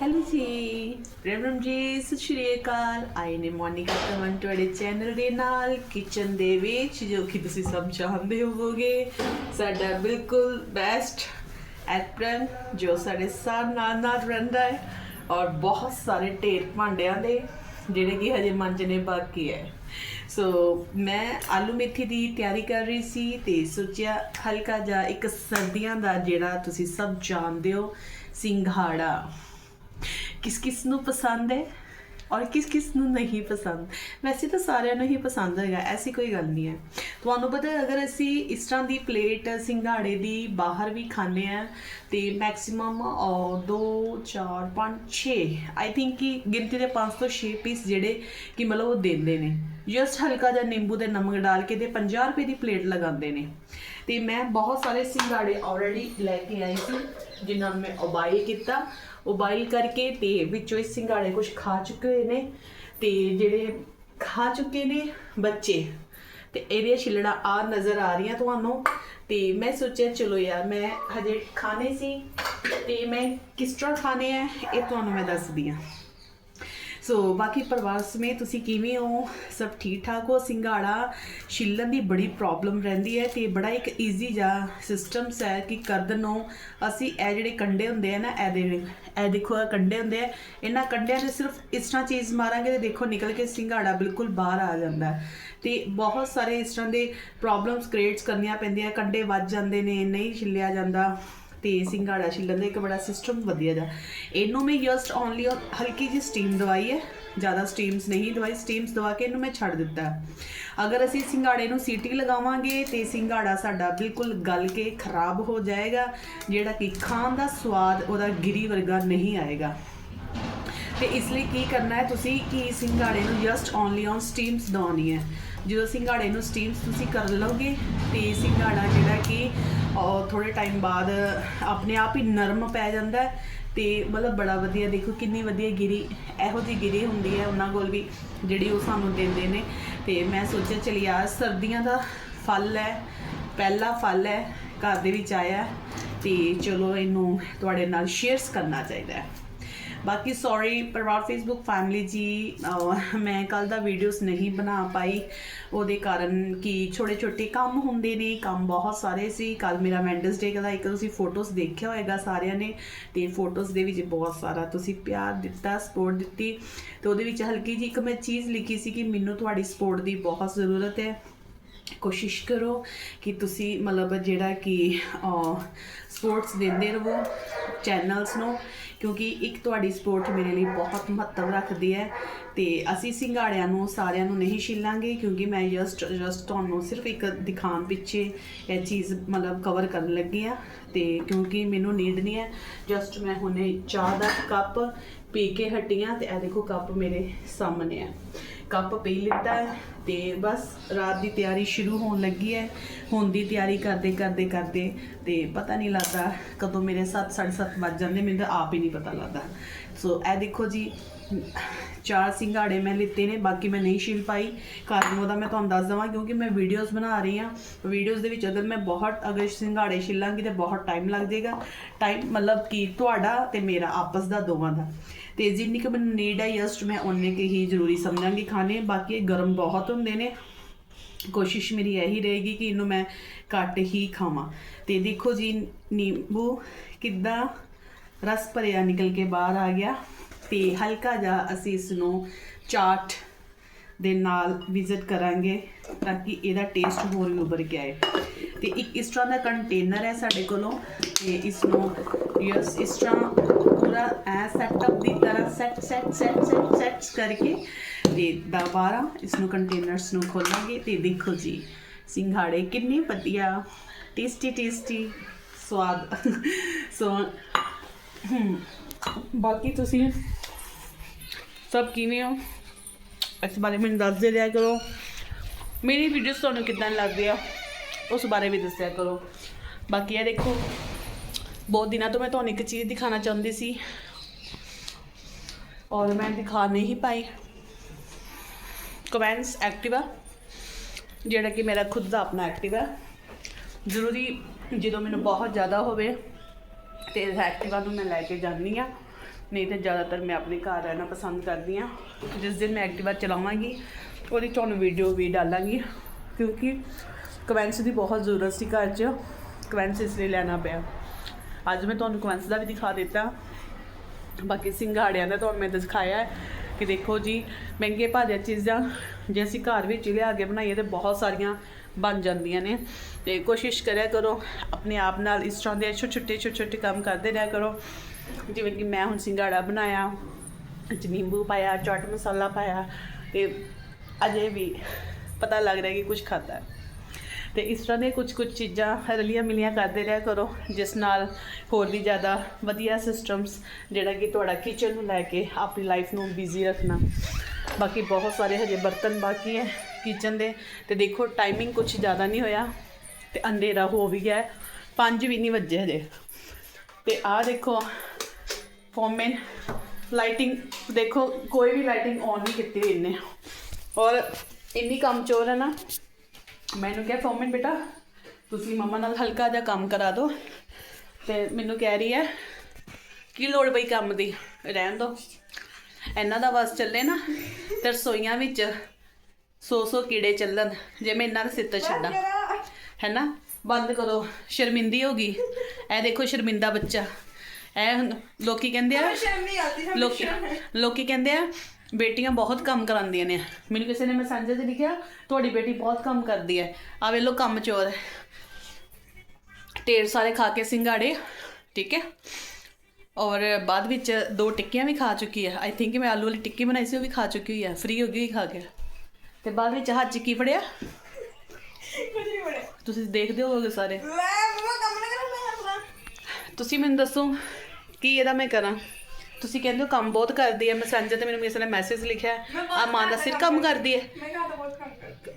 Hello ਜੀ ਪ੍ਰੇਮ ਜੀ ਸਤਿ ਸ਼੍ਰੀ ਅਕਾਲ ਆਈ ਨੇ ਮੋਨਿਕਾ ਕਮਨ ਤੁਹਾਡੇ ਚੈਨਲ ਦੇ ਨਾਲ ਕਿਚਨ ਦੇ ਵਿੱਚ, ਜੋ ਕਿ ਤੁਸੀਂ ਸਭ ਜਾਣਦੇ ਹੋਵੋਗੇ। ਸਾਡਾ ਬਿਲਕੁਲ ਬੈਸਟ ਐਪਰਨ ਜੋ ਸਾਡੇ ਸਾਰ ਨਾਲ ਨਾਲ ਰਹਿੰਦਾ ਹੈ, ਔਰ ਬਹੁਤ ਸਾਰੇ ਢੇਰ ਭਾਂਡਿਆਂ ਦੇ, ਜਿਹੜੇ ਕਿ ਹਜੇ ਮਾਂਜਣੇ ਬਾਕੀ ਹੈ। ਸੋ ਮੈਂ ਆਲੂ ਮੇਥੀ ਦੀ ਤਿਆਰੀ ਕਰ ਰਹੀ ਸੀ ਤੇ ਸੋਚਿਆ ਹਲਕਾ ਜਿਹਾ ਇੱਕ ਸਰਦੀਆਂ ਦਾ ਜਿਹੜਾ ਤੁਸੀਂ ਸਭ ਜਾਣਦੇ ਹੋ, ਸਿੰਘਾੜਾ। ਕਿਸ ਕਿਸ ਨੂੰ ਪਸੰਦ ਹੈ ਔਰ ਕਿਸ ਕਿਸ ਨੂੰ ਨਹੀਂ ਪਸੰਦ? ਵੈਸੇ ਤਾਂ ਸਾਰਿਆਂ ਨੂੰ ਹੀ ਪਸੰਦ ਹੈਗਾ, ਐਸੀ ਕੋਈ ਗੱਲ ਨਹੀਂ ਹੈ। ਤੁਹਾਨੂੰ ਪਤਾ ਹੈ, ਅਗਰ ਅਸੀਂ ਇਸ ਤਰ੍ਹਾਂ ਦੀ ਪਲੇਟ ਸਿੰਘਾੜੇ ਦੀ ਬਾਹਰ ਵੀ ਖਾਂਦੇ ਆ ਤੇ ਮੈਕਸਿਮਮ 2 4 5 6 ਆਈ ਥਿੰਕ ਕਿ ਗਿਣਤੀ ਦੇ 5 ਤੋਂ 6 ਪੀਸ ਜਿਹੜੇ ਕਿ ਮਤਲਬ ਉਹ ਦਿੰਦੇ ਨੇ। ਜਸਟ ਹਲਕਾ ਜਿਹਾ ਨਿੰਬੂ ਦੇ ਨਮਕ ਡਾਲ ਕੇ ਤੇ 50 ਰੁਪਏ ਦੀ ਪਲੇਟ ਲਗਾਉਂਦੇ ਨੇ। ਤੇ ਮੈਂ ਬਹੁਤ ਸਾਰੇ ਸਿੰਗਾੜੇ ਆਲਰੇਡੀ ਲੈ ਕੇ ਆਈ ਸੀ, ਜਿਨ੍ਹਾਂ ਨੂੰ ਮੈਂ ਉਬਾਈਲ ਕੀਤਾ। ਉਹ ਉਬਾਈਲ ਕਰਕੇ ਤੇ ਵਿੱਚੋਂ ਇਸ ਸਿੰਗਾੜੇ ਕੁਝ ਖਾ ਚੁੱਕੇ ਹੋਏ ਨੇ ਤੇ ਜਿਹੜੇ ਖਾ ਚੁੱਕੇ ਨੇ ਬੱਚੇ, ਤੇ ਇਹਦੀਆਂ ਛਿਲੜਾ ਆ ਨਜ਼ਰ ਆ ਰਹੀਆਂ ਤੁਹਾਨੂੰ ਤੇ ਮੈਂ ਸੋਚਿਆ ਚਲੋ ਯਾਰ ਮੈਂ ਹਜੇ ਖਾਣੇ ਸੀ ਤੇ ਮੈਂ ਕਿਸ ਤਰ੍ਹਾਂ ਖਾਣੇ ਆ, ਇਹ ਤੁਹਾਨੂੰ ਮੈਂ ਦੱਸਦੀ ਹਾਂ। ਸੋ ਬਾਕੀ ਪਰਿਵਾਰ ਸਮੇਤ ਤੁਸੀਂ ਕਿਵੇਂ ਹੋ? ਸਭ ਠੀਕ ਠਾਕ ਹੋ? ਸਿੰਗਾੜਾ ਛਿੱਲਣ ਦੀ ਬੜੀ ਪ੍ਰੋਬਲਮ ਰਹਿੰਦੀ ਹੈ ਤੇ ਬੜਾ ਇੱਕ ਈਜ਼ੀ ਜਿਹਾ ਸਿਸਟਮਸ ਹੈ ਕਿ ਕਰਦ ਨੂੰ ਅਸੀਂ ਇਹ ਜਿਹੜੇ ਕੰਡੇ ਹੁੰਦੇ ਆ ਨਾ ਇਹਦੇ ਇਹ ਦੇਖੋ, ਇਹ ਕੰਡੇ ਹੁੰਦੇ ਆ। ਇਹਨਾਂ ਕੰਡਿਆਂ ਤੇ ਸਿਰਫ ਇਸ ਤਰ੍ਹਾਂ ਚੀਜ਼ ਮਾਰਾਂਗੇ ਤੇ ਦੇਖੋ, ਨਿਕਲ ਕੇ ਸਿੰਗਾੜਾ ਬਿਲਕੁਲ ਬਾਹਰ ਆ ਜਾਂਦਾ ਹੈ। ਤੇ ਬਹੁਤ ਸਾਰੇ ਇਸ ਤਰ੍ਹਾਂ ਦੇ ਪ੍ਰੋਬਲਮਸ ਕ੍ਰੀਏਟਸ ਕਰਨੀਆਂ ਪੈਂਦੀਆਂ, ਕੰਡੇ ਵੱਜ ਜਾਂਦੇ ਨੇ, ਨਹੀਂ ਛਿੱਲਿਆ ਜਾਂਦਾ। ਤੇ ਸਿੰਗਾੜਾ ਛਿੱਲਣ ਦਾ ਇੱਕ ਬੜਾ ਸਿਸਟਮ ਵਧੀਆ ਜਾ ਇਹਨੂੰ ਮੈਂ ਜਸਟ ਓਨਲੀ ਹਲਕੀ ਜਿਹੀ ਸਟੀਮ ਦਵਾਈ ਹੈ। ਜ਼ਿਆਦਾ ਸਟੀਮਸ ਨਹੀਂ ਦਵਾਈ ਸਟੀਮਸ ਦਵਾ ਕੇ ਇਹਨੂੰ ਮੈਂ ਛੱਡ ਦਿੱਤਾ। ਅਗਰ ਅਸੀਂ ਸਿੰਗਾੜੇ ਨੂੰ ਸੀਟੀ ਲਗਾਵਾਂਗੇ ਤੇ ਸਿੰਗਾੜਾ ਸਾਡਾ ਬਿਲਕੁਲ ਗਲ ਕੇ ਖਰਾਬ ਹੋ ਜਾਏਗਾ, ਜਿਹੜਾ ਕਿ ਖਾਣ ਦਾ ਸਵਾਦ ਉਹਦਾ ਗਿਰੀ ਵਰਗਾ ਨਹੀਂ ਆਏਗਾ। ਤੇ ਇਸ ਲਈ ਕੀ ਕਰਨਾ ਹੈ ਤੁਸੀਂ ਕਿ ਸਿੰਗਾੜੇ ਨੂੰ ਜਸਟ ਓਨਲੀ ਔਨ ਸਟੀਮਸ ਦਵਾਉਣੀ ਹੈ। ਜਦੋਂ ਸਿੰਗਾੜੇ ਨੂੰ ਸਟੀਮਸ ਤੁਸੀਂ ਕਰ ਲਓਗੇ ਤੇ ਸਿੰਗਾੜਾ ਜਿਹੜਾ ਕਿ ਉਹ ਥੋੜੇ ਟਾਈਮ ਬਾਅਦ ਆਪਣੇ ਆਪ ਹੀ ਨਰਮ ਪੈ ਜਾਂਦਾ ਹੈ ਤੇ ਮਤਲਬ ਬੜਾ ਵਧੀਆ ਦੇਖੋ ਕਿੰਨੀ ਵਧੀਆ ਗਿਰੀ ਇਹੋ ਜਿਹੀ ਗਿਰੀ ਹੁੰਦੀ ਹੈ ਉਹਨਾਂ ਕੋਲ ਵੀ ਜਿਹੜੀ ਉਹ ਸਾਨੂੰ ਦਿੰਦੇ ਨੇ। ਤੇ ਮੈਂ ਸੋਚਿਆ ਚਲੀ ਯਾਰ ਸਰਦੀਆਂ ਦਾ ਫਲ ਹੈ ਪਹਿਲਾ ਫਲ ਹੈ ਘਰ ਦੇ ਵਿੱਚ ਆਇਆ ਹੈ, ਤੇ ਚਲੋ ਇਹਨੂੰ ਤੁਹਾਡੇ ਨਾਲ ਸ਼ੇਅਰਸ ਕਰਨਾ ਚਾਹੀਦਾ ਹੈ। ਬਾਕੀ ਸੌਰੀ ਪਰਿਵਾਰ ਫੇਸਬੁੱਕ ਫੈਮਿਲੀ ਜੀ ਮੈਂ ਕੱਲ ਦਾ ਵੀਡੀਓਜ਼ ਨਹੀਂ ਬਣਾ ਪਾਈ। ਉਹਦੇ ਕਾਰਨ ਕਿ ਛੋਟੇ ਛੋਟੇ ਕੰਮ ਹੁੰਦੇ ਨੇ, ਕੰਮ ਬਹੁਤ ਸਾਰੇ ਸੀ। ਕੱਲ ਮੇਰਾ ਮੈਂਡਸ ਡੇ ਦਾ ਇੱਕ ਤੁਸੀਂ ਫੋਟੋਜ਼ ਦੇਖਿਆ ਹੋਏਗਾ ਸਾਰਿਆਂ ਨੇ। ਤੇ ਫੋਟੋਜ਼ ਦੇ ਵਿੱਚ ਬਹੁਤ ਸਾਰਾ ਤੁਸੀਂ ਪਿਆਰ ਦਿੱਤਾ ਸਪੋਰਟ ਦਿੱਤੀ। ਤੇ ਉਹਦੇ ਵਿੱਚ ਹਲਕੀ ਜੀ ਇੱਕ ਮੈਂ ਚੀਜ਼ ਲਿਖੀ ਸੀ ਕਿ ਮੈਨੂੰ ਤੁਹਾਡੀ ਸਪੋਰਟ ਦੀ ਬਹੁਤ ਜ਼ਰੂਰਤ ਹੈ। ਕੋਸ਼ਿਸ਼ ਕਰੋ ਕਿ ਤੁਸੀਂ ਮਤਲਬ ਜਿਹੜਾ ਕਿ ਸਪੋਰਟਸ ਦਿੰਦੇ ਰਹੋ ਚੈਨਲਸ ਨੂੰ, ਕਿਉਂਕਿ ਇੱਕ ਤੁਹਾਡੀ ਸਪੋਰਟ ਮੇਰੇ ਲਈ ਬਹੁਤ ਮਹੱਤਵ ਰੱਖਦੀ ਹੈ ਤੇ ਅਸੀਂ ਸਿੰਗਾੜਿਆਂ ਨੂੰ, ਸਾਰਿਆਂ ਨੂੰ ਨਹੀਂ ਛਿੱਲਾਂਗੇ ਕਿਉਂਕਿ ਮੈਂ ਜਸਟ ਜਸਟ ਤੁਹਾਨੂੰ ਸਿਰਫ ਇੱਕ ਦਿਖਾਉਣ ਪਿੱਛੇ ਇਹ ਚੀਜ਼ ਮਤਲਬ ਕਵਰ ਕਰਨ ਲੱਗੀ ਆ ਤੇ ਕਿਉਂਕਿ ਮੈਨੂੰ ਨੀਡ ਨਹੀਂ ਹੈ। ਜਸਟ ਮੈਂ ਹੁਣੇ ਚਾਹ ਦਾ ਕੱਪ ਪੀ ਕੇ ਹਟੀਆਂ ਤੇ ਇਹ ਦੇਖੋ ਕੱਪ ਮੇਰੇ ਸਾਹਮਣੇ ਹੈ। ਕੱਪ ਪੀ ਲਿੱਤਾ ਹੈ। ਤੇ ਬਸ ਰਾਤ ਦੀ ਤਿਆਰੀ ਸ਼ੁਰੂ ਹੋਣ ਲੱਗੀ ਹੈ। ਹੁਣ ਦੀ ਤਿਆਰੀ ਕਰਦੇ ਕਰਦੇ ਕਰਦੇ ਤੇ ਪਤਾ ਨਹੀਂ ਲੱਗਦਾ ਕਦੋਂ ਮੇਰੇ 7:30 ਵੱਜ ਜਾਂਦੇ, ਮੈਨੂੰ ਤਾਂ ਆਪ ਹੀ ਨਹੀਂ ਪਤਾ ਲੱਗਦਾ। ਸੋ ਇਹ ਦੇਖੋ ਜੀ, ਚਾਰ ਸਿੰਗਾੜੇ ਮੈਂ ਲਿੱਤੇ ਨੇ, ਬਾਕੀ ਮੈਂ ਨਹੀਂ ਛਿਲ ਪਾਈ। ਕਾਰਨ ਉਹਦਾ ਮੈਂ ਤੁਹਾਨੂੰ ਦੱਸ ਦਵਾਂ, ਕਿਉਂਕਿ ਮੈਂ ਵੀਡੀਓਜ਼ ਬਣਾ ਰਹੀ ਹਾਂ। ਵੀਡੀਓਜ਼ ਦੇ ਵਿੱਚ ਅਗਰ ਮੈਂ ਬਹੁਤ ਅਗਰ ਸਿੰਗਾੜੇ ਛਿੱਲਾਂਗੀ ਤੇ ਬਹੁਤ ਟਾਈਮ ਲੱਗ ਜਾਏਗਾ। ਟਾਈਮ ਮਤਲਬ ਕਿ ਤੁਹਾਡਾ ਤੇ ਮੇਰਾ, ਆਪਸ ਦਾ ਦੋਵਾਂ ਦਾ। ਤੇ ਜਿੰਨੀ ਕੁ ਮੈਨੂੰ ਨੀਡ ਹੈ ਜਸਟ ਮੈਂ ਉਹਨੇ ਕਿ ਹੀ ਜ਼ਰੂਰੀ ਸਮਝਾਂਗੀ ਖਾਣੇ। ਬਾਕੀ ਇਹ ਗਰਮ ਬਹੁਤ ਹੁੰਦੇ ਨੇ। ਕੋਸ਼ਿਸ਼ ਮੇਰੀ ਇਹੀ ਰਹੇਗੀ ਕਿ ਇਹਨੂੰ ਮੈਂ ਘੱਟ ਹੀ ਖਾਵਾਂ। ਤੇ ਦੇਖੋ ਜੀ, ਨਿੰਬੂ ਕਿੱਦਾਂ ਰਸ ਭਰਿਆ ਨਿਕਲ ਕੇ ਬਾਹਰ ਆ ਗਿਆ ਤੇ ਹਲਕਾ ਜਿਹਾ ਅਸੀਂ ਇਸ ਨੂੰ ਚਾਟ ਦੇ ਨਾਲ ਵਿਜ਼ਿਟ ਕਰਾਂਗੇ ਤਾਂ ਕਿ ਇਹਦਾ ਟੇਸਟ ਹੋਰ ਵੀ ਉੱਭਰ ਕੇ ਆਏ। ਤੇ ਇੱਕ ਇਸ ਤਰ੍ਹਾਂ ਦਾ ਕੰਟੇਨਰ ਹੈ ਸਾਡੇ ਕੋਲੋਂ ਤੇ ਇਸ ਨੂੰ ਯਸ, ਇਸ ਤਰ੍ਹਾਂ ਪੂਰਾ ਐ ਸੈਟਅਪ ਦੀ ਤਰ੍ਹਾਂ set set set set set ਤੇ ਦੁਬਾਰਾ ਇਸ ਨੂੰ ਕੰਟੇਨਰਸ ਨੂੰ ਖੋਲਾਂਗੇ ਤੇ ਦੇਖੋ ਜੀ ਸਿੰਘਾੜੇ ਕਿੰਨੇ ਵਧੀਆ ਟੇਸਟੀ ਟੇਸਟੀ ਸਵਾਦ। ਸੋ ਬਾਕੀ ਤੁਸੀਂ ਸਭ ਕਿਵੇਂ ਹੋ? ਇਸ ਬਾਰੇ ਮੈਨੂੰ ਦੱਸ ਦੇ ਰਿਹਾ ਕਰੋ। ਮੇਰੀ ਵੀਡੀਓਜ਼ ਤੁਹਾਨੂੰ ਕਿੱਦਾਂ ਲੱਗਦੀ ਆ, ਉਸ ਬਾਰੇ ਵੀ ਦੱਸਿਆ ਕਰੋ। ਬਾਕੀ ਇਹ ਦੇਖੋ ਬਹੁਤ ਦਿਨਾਂ ਤੋਂ ਮੈਂ ਤੁਹਾਨੂੰ ਇੱਕ ਚੀਜ਼ ਦਿਖਾਣਾ ਚਾਹੁੰਦੀ ਸੀ। ਔਰ ਮੈਂ ਦਿਖਾ ਨਹੀਂ ਪਾਈ। ਕਮੈਂਟਸ ਐਕਟਿਵਾ ਜਿਹੜਾ ਕਿ ਮੇਰਾ ਖੁਦ ਦਾ ਆਪਣਾ ਐਕਟਿਵਾ ਜ਼ਰੂਰੀ ਜਦੋਂ ਮੈਨੂੰ ਬਹੁਤ ਜ਼ਿਆਦਾ ਹੋਵੇ ਤੇ ਇਸ ਐਕਟਿਵਾ ਨੂੰ ਮੈਂ ਲੈ ਕੇ ਜਾਂਦੀ ਆ ਨਹੀਂ ਤੇ ਜ਼ਿਆਦਾਤਰ ਮੈਂ ਆਪਣੇ ਘਰ ਰਹਿਣਾ ਪਸੰਦ ਕਰਦੀ ਆ ਜਿਸ ਦਿਨ ਮੈਂ ਐਕਟਿਵਾ ਚਲਾਵਾਂਗੀ, ਉਹਦੀ ਤੁਹਾਨੂੰ ਵੀਡੀਓ ਵੀ ਡਾਲਾਂਗੀ। ਕਿਉਂਕਿ ਕਵੈਂਸ ਦੀ ਬਹੁਤ ਜ਼ਰੂਰਤ ਸੀ ਘਰ 'ਚ। ਕਵੈਂਸ ਇਸ ਲਈ ਲੈਣਾ ਪਿਆ। ਅੱਜ ਮੈਂ ਤੁਹਾਨੂੰ ਕਵੈਂਸ ਦਾ ਵੀ ਦਿਖਾ ਦਿੱਤਾ। ਬਾਕੀ ਸਿੰਗਾੜਿਆਂ ਦਾ ਤੁਹਾਨੂੰ ਮੈਂ ਦਿਖਾਇਆ ਕਿ ਦੇਖੋ ਜੀ, ਮਹਿੰਗੇ ਭਾਜਾ ਚੀਜ਼ਾਂ ਜੇ ਅਸੀਂ ਘਰ ਵਿੱਚ ਹੀ ਲਿਆ ਕੇ ਬਣਾਈਏ ਤੇ ਬਹੁਤ ਸਾਰੀਆਂ ਬਣ ਜਾਂਦੀਆਂ ਨੇ। ਤੇ ਕੋਸ਼ਿਸ਼ ਕਰਿਆ ਕਰੋ, ਆਪਣੇ ਆਪ ਨਾਲ ਇਸ ਤਰ੍ਹਾਂ ਦੇ ਛੋਟੇ ਛੋਟੇ ਛੋਟੇ ਛੋਟੇ ਕੰਮ ਕਰਦੇ ਰਿਹਾ ਕਰੋ। ਜਿਵੇਂ ਕਿ ਮੈਂ ਹੁਣ ਸਿੰਗਾੜਾ ਬਣਾਇਆ ਚ ਨਿੰਬੂ ਪਾਇਆ, ਚਾਟ ਮਸਾਲਾ ਪਾਇਆ ਤੇ ਅਜੇ ਵੀ ਪਤਾ ਲੱਗ ਰਿਹਾ ਕਿ ਕੁਝ ਖਾਤਾ ਹੈ। ਤੇ ਇਸ ਤਰ੍ਹਾਂ ਦੀਆਂ ਕੁਝ ਕੁਝ ਚੀਜ਼ਾਂ ਰਲੀਆਂ ਮਿਲੀਆਂ ਕਰਦੇ ਰਿਹਾ ਕਰੋ, ਜਿਸ ਨਾਲ ਹੋਰ ਵੀ ਜ਼ਿਆਦਾ ਵਧੀਆ ਸਿਸਟਮਸ ਜਿਹੜਾ ਕਿ ਤੁਹਾਡਾ ਕਿਚਨ ਨੂੰ ਲੈ ਕੇ ਆਪਣੀ ਲਾਈਫ ਨੂੰ ਬਿਜ਼ੀ ਰੱਖਣਾ। ਬਾਕੀ ਬਹੁਤ ਸਾਰੇ ਹਜੇ ਬਰਤਨ ਬਾਕੀ ਹੈ ਕਿਚਨ ਦੇ ਤੇ ਦੇਖੋ ਟਾਈਮਿੰਗ ਕੁਝ ਜ਼ਿਆਦਾ ਨਹੀਂ ਹੋਇਆ ਤੇ ਅੰਧੇਰਾ ਹੋ ਵੀ ਗਿਆ 5 ਵੀ ਨਹੀਂ ਵੱਜੇ ਹਜੇ। ਤੇ ਆਹ ਦੇਖੋ ਫੋਮਨ ਲਾਈਟਿੰਗ ਦੇਖੋ ਕੋਈ ਵੀ ਲਾਈਟਿੰਗ ਔਨ ਨਹੀਂ ਕੀਤੀ ਹੋਈ ਇਹਨੇ। ਔਰ ਇੰਨੀ ਕੰਮ ਚੋਰ ਹੈ ਨਾ ਮੈਨੂੰ ਕਿਹਾ ਫੋਮਨ ਬੇਟਾ ਤੁਸੀਂ ਮਮਾ ਨਾਲ ਹਲਕਾ ਜਿਹਾ ਕੰਮ ਕਰਾ ਦਿਓ ਤੇ ਮੈਨੂੰ ਕਹਿ ਰਹੀ ਹੈ ਕੀ ਲੋੜ ਪਈ ਕੰਮ ਦੀ ਰਹਿਣ ਦੋ ਇਹਨਾਂ ਦਾ ਬਸ ਚੱਲੇ ਨਾ ਤੇ ਰਸੋਈਆਂ ਵਿੱਚ ਸੌ ਸੌ ਕੀੜੇ ਚੱਲਣ ਜੇ ਮੈਂ ਇਹਨਾਂ ਦੇ ਸਿਰ ਤੇ ਛੱਡਾਂ। ਹੈ ਨਾ ਬੰਦ ਕਰੋ ਸ਼ਰਮਿੰਦੀ ਹੋ ਗਈ। ਇਹ ਦੇਖੋ ਸ਼ਰਮਿੰਦਾ ਬੱਚਾ। ਇਹ ਲੋਕੀ ਕਹਿੰਦੇ ਆ ਲੋਕੀ ਲੋਕੀ ਕਹਿੰਦੇ ਆ ਬੇਟੀਆਂ ਬਹੁਤ ਕੰਮ ਕਰਾਉਂਦੀਆਂ ਨੇ। ਮੈਨੂੰ ਕਿਸੇ ਨੇ ਮੈਸੇਂਜਰ 'ਤੇ ਲਿਖਿਆ ਤੁਹਾਡੀ ਬੇਟੀ ਬਹੁਤ ਕੰਮ ਕਰਦੀ ਹੈ। ਆ ਵੇ ਲੋ ਕੰਮ ਚੋਰ ਹੈ। ਢੇਰ ਸਾਰੇ ਖਾ ਕੇ ਸਿੰਗਾੜੇ ਠੀਕ ਹੈ? ਔਰ ਬਾਅਦ ਵਿੱਚ ਦੋ ਟਿੱਕੀਆਂ ਵੀ ਖਾ ਚੁੱਕੀ ਹੈ। ਆਈ ਥਿੰਕ ਮੈਂ ਆਲੂ ਵਾਲੀ ਟਿੱਕੀ ਬਣਾਈ ਸੀ ਉਹ ਵੀ ਖਾ ਚੁੱਕੀ ਹੋਈ ਹੈ। ਫ੍ਰੀ ਹੋ ਗਈ ਖਾ ਕੇ। ਤੇ ਬਾਅਦ ਵਿੱਚ ਹੱਥ 'ਚ ਕੀ ਫੜਿਆ? ਤੁਸੀਂ ਦੇਖਦੇ ਹੋਵੋਗੇ ਸਾਰੇ। ਤੁਸੀਂ ਮੈਨੂੰ ਦੱਸੋ ਕੀ ਇਹਦਾ ਮੈਂ ਕਰਾਂ? ਤੁਸੀਂ ਕਹਿੰਦੇ ਹੋ ਕੰਮ ਬਹੁਤ ਕਰਦੀ ਹੈ ਮੈਸੇਂਜਰ ਤੇ ਮੈਨੂੰ ਕਿਸੇ ਨੇ ਮੈਸੇਜ ਲਿਖਿਆ ਆ ਮਾਂ ਦਾ ਸਿਰ ਕੰਮ ਕਰਦੀ ਹੈ।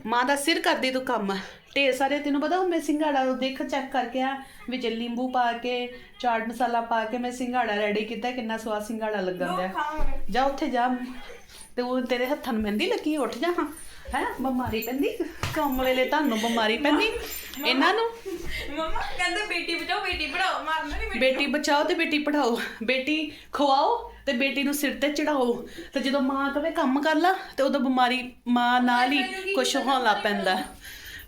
ਮਾਂ ਦਾ ਸਿਰ ਕਰਦੀ ਤੂੰ ਕੰਮ। ਢੇਰ ਸਾਰੇ ਤੈਨੂੰ ਪਤਾ ਮੈਂ ਸਿੰਗਾੜਾ ਦੇਖ ਚੈੱਕ ਕਰਕੇ ਆ ਵਿੱਚ ਨਿੰਬੂ ਪਾ ਕੇ ਚਾਟ ਮਸਾਲਾ ਪਾ ਕੇ ਮੈਂ ਸਿੰਗਾੜਾ ਰੈਡੀ ਕੀਤਾ ਕਿੰਨਾ ਸਵਾਦ ਸਿੰਗਾੜਾ ਲੱਗਣ ਦਿਆ ਜਾ ਉੱਥੇ ਜਾ। ਤੇ ਉਹ ਤੇਰੇ ਹੱਥਾਂ ਨੂੰ ਮਹਿੰਦੀ ਲੱਗੀ ਉੱਠ ਜਾ ਹਾਂ। ਹੈ ਬਿਮਾਰੀ ਪੈਂਦੀ ਕੰਮ ਵੇਲੇ ਤੁਹਾਨੂੰ ਬਿਮਾਰੀ ਪੈਂਦੀ। ਇਹਨਾਂ ਨੂੰ ਮਮਾ ਕਹਿੰਦੇ ਬੇਟੀ ਬਚਾਓ ਬੇਟੀ ਪੜਾਓ ਮਾਰਨਾ ਨਹੀਂ ਬੇਟੀ। ਬਚਾਓ ਤੇ ਬੇਟੀ ਪੜਾਓ ਬੇਟੀ ਖਵਾਓ ਤੇ ਬੇਟੀ ਨੂੰ ਸਿਰ ਤੇ ਚੜਾਓ ਤੇ ਜਦੋਂ ਮਾਂ ਕਵੇ ਕੰਮ ਕਰ ਲਾ ਤੇ ਉਦੋਂ ਬਿਮਾਰੀ ਮਾਂ ਨਾਲ ਹੀ ਕੁਛ ਹੋਣ ਲੱਗ ਪੈਂਦਾ।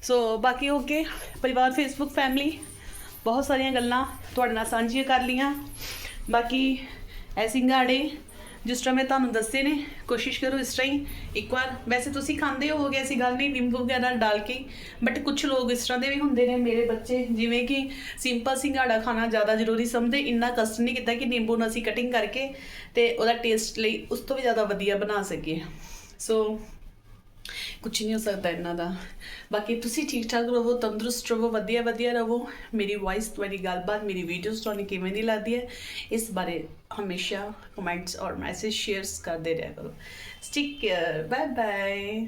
ਸੋ ਬਾਕੀ ਓਕੇ ਪਰਿਵਾਰ ਫੇਸਬੁੱਕ ਫੈਮਿਲੀ ਬਹੁਤ ਸਾਰੀਆਂ ਗੱਲਾਂ ਤੁਹਾਡੇ ਨਾਲ ਸਾਂਝੀਆਂ ਕਰ ਲੀਆਂ ਬਾਕੀ ਐ ਸਿੰਗਾੜੇ ਜਿਸ ਤਰ੍ਹਾਂ ਮੈਂ ਤੁਹਾਨੂੰ ਦੱਸੇ ਨੇ, ਕੋਸ਼ਿਸ਼ ਕਰੋ ਇਸ ਤਰ੍ਹਾਂ ਹੀ ਇੱਕ ਵਾਰ। ਵੈਸੇ ਤੁਸੀਂ ਖਾਂਦੇ ਹੋਵੋਗੇ, ਐਸੀ ਗੱਲ ਨਹੀਂ, ਨਿੰਬੂ ਵਗੈਰਾ ਡਾਲ ਕੇ। ਬਟ ਕੁਝ ਲੋਕ ਇਸ ਤਰ੍ਹਾਂ ਦੇ ਵੀ ਹੁੰਦੇ ਨੇ, ਮੇਰੇ ਬੱਚੇ, ਜਿਵੇਂ ਕਿ ਸਿੰਪਲ ਸਿੰਗਾੜਾ ਖਾਣਾ ਜ਼ਿਆਦਾ ਜ਼ਰੂਰੀ ਸਮਝਦੇ, ਇੰਨਾ ਕਸ਼ਟ ਨਹੀਂ ਕੀਤਾ ਕਿ ਨਿੰਬੂ ਨੂੰ ਅਸੀਂ ਕਟਿੰਗ ਕਰਕੇ ਤੇ ਉਹਦਾ ਟੇਸਟ ਲਈ ਉਸ ਤੋਂ ਵੀ ਜ਼ਿਆਦਾ ਵਧੀਆ ਬਣਾ ਸਕੀਏ। ਸੋ ਕੁਝ ਨਹੀਂ ਹੋ ਸਕਦਾ ਇਹਨਾਂ ਦਾ। ਬਾਕੀ ਤੁਸੀਂ ਠੀਕ ਠਾਕ ਰਹੋ, ਤੰਦਰੁਸਤ ਰਹੋ ਵਧੀਆ ਵਧੀਆ ਰਹੋ। ਮੇਰੀ ਵਾਇਸ ਤੁਹਾਡੀ ਗੱਲਬਾਤ, ਮੇਰੀ ਵੀਡੀਓਜ਼ ਤੁਹਾਨੂੰ ਕਿਵੇਂ ਦੀ ਲੱਗਦੀ ਹੈ, ਇਸ ਬਾਰੇ ਹਮੇਸ਼ਾ ਕਮੈਂਟਸ ਔਰ ਮੈਸੇਜ ਸ਼ੇਅਰਸ ਕਰਦੇ ਰਿਹਾ ਕਰੋ। Stick care bye bye